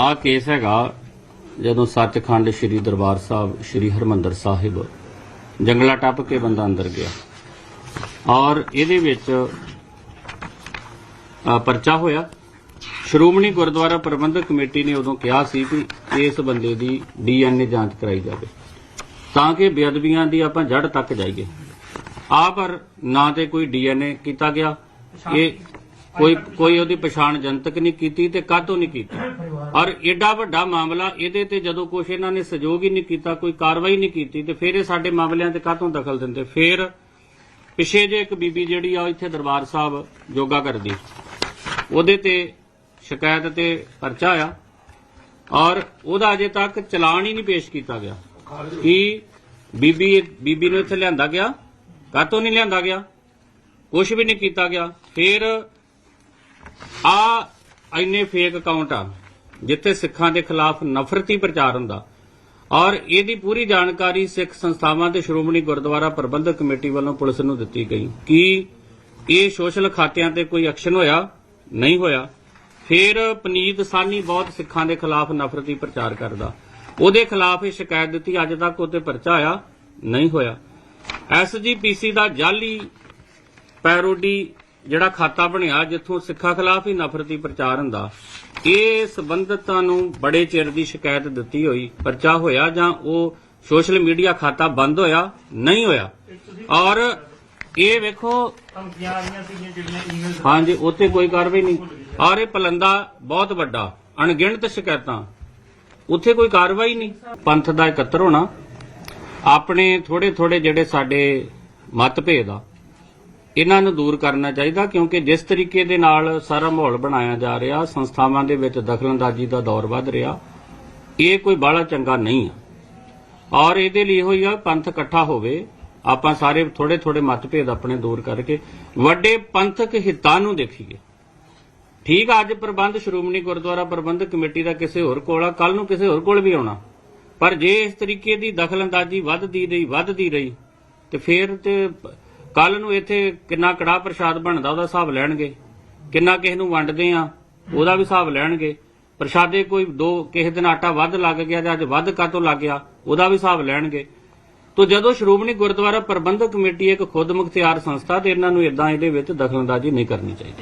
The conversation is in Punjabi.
ਆ ਕੇਸ ਹੈਗਾ ਜਦੋਂ ਸੱਚਖੰਡ ਸ੍ਰੀ ਦਰਬਾਰ ਸਾਹਿਬ ਸ੍ਰੀ ਹਰਮੰਦਰ ਸਾਹਿਬ ਜੰਗਲਾ ਟੱਪ ਕੇ ਬੰਦਾ ਅੰਦਰ ਗਿਆ। ਔਰ ਇਹਦੇ ਵਿੱਚ ਪਰਚਾ ਹੋਇਆ। ਸ਼੍ਰੋਮਣੀ ਗੁਰਦੁਆਰਾ ਪ੍ਰਬੰਧਕ ਕਮੇਟੀ ਨੇ ਉਦੋਂ ਕਿਹਾ ਸੀ ਕਿ ਇਸ ਬੰਦੇ ਦੀ ਡੀਐਨਏ ਜਾਂਚ ਕਰਾਈ ਜਾਵੇ। ਤਾਂ ਕਿ ਬੇਅਦਬੀਆਂ ਦੀ ਆਪਾਂ ਜੜ ਤੱਕ ਜਾਈਏ। ਆ ਪਰ ਨਾ ਤੇ ਕੋਈ ਡੀਐਨਏ ਕੀਤਾ ਗਿਆ। ਇਹ ਕੋਈ ਕੋਈ ਉਹਦੀ ਪਛਾਣ ਜਨਤਕ ਨਹੀਂ ਕੀਤੀ ਤੇ ਕਾਹਤੋਂ ਨਹੀਂ ਕੀਤੀ? ਔਰ ਏਡਾ ਵੱਡਾ ਮਾਮਲਾ, ਇਹਦੇ ਤੇ ਜਦੋਂ ਕੁਛ ਇਹਨਾਂ ਨੇ ਸਹਿਯੋਗ ਹੀ ਨਹੀਂ ਕੀਤਾ, ਕੋਈ ਕਾਰਵਾਈ ਨਹੀਂ ਕੀਤੀ, ਤੇ ਫਿਰ ਇਹ ਸਾਡੇ ਮਾਮਲਿਆਂ ਤੇ ਕਾਹਤੋਂ ਦਖਲ ਦਿੰਦੇ? ਫਿਰ ਪਿਛੇ ਜੇ ਇੱਕ ਬੀਬੀ ਜਿਹੜੀ ਆ, ਉਹ ਇੱਥੇ ਦਰਬਾਰ ਸਾਹਿਬ ਯੋਗਾ ਕਰਦੀ। ਉਹਦੇ ਤੇ ਸ਼ਿਕਾਇਤ ਤੇ ਪਰਚਾ ਆ ਔਰ ਉਹਦਾ ਅਜੇ ਤੱਕ ਚਲਾਨ ਹੀ ਨਹੀਂ ਪੇਸ਼ ਕੀਤਾ ਗਿਆ। ਕਿ ਬੀਬੀ ਬੀਬੀ ਨੂੰ ਇੱਥੇ ਲਿਆਂਦਾ ਗਿਆ, ਕਾਹਤੋਂ ਨਹੀਂ ਲਿਆਂਦਾ ਗਿਆ? ਕੁਝ ਵੀ ਨਹੀਂ ਕੀਤਾ ਗਿਆ। ਫਿਰ ਆ ਇੰਨੇ ਫੇਕ ਅਕਾਊਂਟ ਆ। ਜਿੱਥੇ ਸਿੱਖਾਂ ਦੇ ਖਿਲਾਫ ਨਫ਼ਰਤੀ ਪ੍ਰਚਾਰ ਹੁੰਦਾ, ਔਰ ਇਹਦੀ ਪੂਰੀ ਜਾਣਕਾਰੀ ਸਿੱਖ ਸੰਸਥਾਵਾਂ ਤੇ ਸ਼੍ਰੋਮਣੀ ਗੁਰਦੁਆਰਾ ਪ੍ਰਬੰਧਕ ਕਮੇਟੀ ਵੱਲੋਂ ਪੁਲਿਸ ਨੂੰ ਦਿੱਤੀ ਗਈ। ਕਿ ਇਹ ਸੋਸ਼ਲ ਖਾਤਿਆਂ ਤੇ ਕੋਈ ਐਕਸ਼ਨ ਹੋਇਆ? ਨਹੀਂ ਹੋਇਆ। ਫਿਰ ਪਨੀਤ ਸਾਨੀ ਬਹੁਤ ਸਿੱਖਾਂ ਦੇ ਖਿਲਾਫ ਨਫ਼ਰਤੀ ਪ੍ਰਚਾਰ ਕਰਦਾ। ਉਹਦੇ ਖਿਲਾਫ ਇਹ ਸ਼ਿਕਾਇਤ ਦਿੱਤੀ, ਅੱਜ ਤੱਕ ਉਹਤੇ ਪਰਚਾ ਆਇਆ, ਨਹੀਂ ਹੋਇਆ। ਐਸਜੀਪੀਸੀ ਦਾ ਜਾਲੀ ਪੈਰੋਡੀ ਜਿਹੜਾ ਖਾਤਾ ਬਣਿਆ, ਜਿੱਥੋਂ ਸਿੱਖਾਂ ਖਿਲਾਫ ਹੀ ਨਫ਼ਰਤੀ ਪ੍ਰਚਾਰ ਹੁੰਦਾ, ਇਹ ਸਬੰਧਤਾਂ ਨੂੰ ਬੜੇ ਚਿਰ ਦੀ ਸ਼ਿਕਾਇਤ ਦਿੱਤੀ ਹੋਈ, ਪਰਚਾ ਹੋਇਆ ਜਾਂ ਉਹ ਸੋਸ਼ਲ ਮੀਡੀਆ ਖਾਤਾ ਬੰਦ ਹੋਇਆ, ਨਹੀਂ ਹੋਇਆ? ਔਰ ਇਹ ਵੇਖੋ, ਹਾਂਜੀ, ਉੱਥੇ ਕੋਈ ਕਾਰਵਾਈ ਨਹੀਂ। ਔਰ ਇਹ ਪਲੰਦਾ ਬਹੁਤ ਵੱਡਾ, ਅਣਗਿਣਤ ਸ਼ਿਕਾਇਤਾਂ। ਉੱਥੇ ਕੋਈ ਕਾਰਵਾਈ ਨਹੀਂ। ਪੰਥ ਦਾ ਇਕੱਤਰ ਹੋਣਾ, ਆਪਣੇ ਥੋੜੇ ਥੋੜੇ ਜਿਹੜੇ ਸਾਡੇ ਮਤਭੇਦ ਆ ਇਹਨਾਂ ਨੂੰ ਦੂਰ ਕਰਨਾ ਚਾਹੀਦਾ ਕਿਉਂਕਿ ਜਿਸ ਤਰੀਕੇ ਦੇ ਨਾਲ ਸਾਰਾ ਮਾਹੌਲ ਬਣਾਇਆ ਜਾ ਰਿਹਾ, ਸੰਸਥਾਵਾਂ ਦੇ ਵਿੱਚ ਦਖਲਅੰਦਾਜ਼ੀ ਦਾ ਦੌਰ ਵੱਧ ਰਿਹਾ, ਇਹ ਕੋਈ ਬਾਹਲਾ ਚੰਗਾ ਨਹੀਂ ਆ। ਔਰ ਇਹਦੇ ਲਈ ਹੋਈ ਆ, ਪੰਥ ਇਕੱਠਾ ਹੋਵੇ, ਆਪਾਂ ਸਾਰੇ ਥੋੜੇ ਥੋੜੇ ਮਤਭੇਦ ਆਪਣੇ ਦੂਰ ਕਰਕੇ, ਵੱਡੇ ਪੰਥਕ ਹਿੱਤਾਂ ਨੂੰ ਦੇਖੀਏ। ਠੀਕ ਅੱਜ ਪ੍ਰਬੰਧ ਸ਼੍ਰੋਮਣੀ ਗੁਰਦੁਆਰਾ ਪ੍ਰਬੰਧਕ ਕਮੇਟੀ ਦਾ ਕਿਸੇ ਹੋਰ ਕੋਲ ਆ ਕੱਲ ਨੂੰ ਕਿਸੇ ਹੋਰ ਕੋਲ ਵੀ ਆਉਣਾ। ਪਰ ਜੇ ਇਸ ਤਰੀਕੇ ਦੀ ਦਖਲਅੰਦਾਜ਼ੀ ਵੱਧਦੀ ਰਹੀ ਵੱਧਦੀ ਰਹੀ, ਤੇ ਫੇਰ ਤੇ ਕੱਲ ਨੂੰ ਇੱਥੇ ਕਿੰਨਾ ਕੜਾ ਪ੍ਰਸ਼ਾਦ ਬਣਦਾ, ਉਹਦਾ ਹਿਸਾਬ ਲੈਣਗੇ। ਕਿੰਨਾ ਕਿਸੇ ਨੂੰ ਵੰਡਦੇ ਆ, ਉਹਦਾ ਵੀ ਹਿਸਾਬ ਲੈਣਗੇ। ਪ੍ਰਸ਼ਾਦੇ ਕੋਈ ਦੋ, ਕਿਸੇ ਦਿਨ ਆਟਾ ਵੱਧ ਲੱਗ ਗਿਆ ਤੇ ਅੱਜ ਵੱਧ ਕਾਤੋਂ ਲੱਗ ਗਿਆ, ਉਹਦਾ ਵੀ ਹਿਸਾਬ ਲੈਣਗੇ। ਤੋ ਜਦੋਂ ਸ਼੍ਰੋਮਣੀ ਗੁਰਦੁਆਰਾ ਪ੍ਰਬੰਧਕ ਕਮੇਟੀ ਇੱਕ ਖੁਦ ਮੁਖਤਿਆਰ ਸੰਸਥਾ ਤੇ ਇਹਨਾਂ ਨੂੰ ਇਦਾਂ ਇਹਦੇ ਵਿੱਚ ਦਖਲਅੰਦਾਜ਼ੀ ਨਹੀਂ ਕਰਨੀ ਚਾਹੀਦੀ।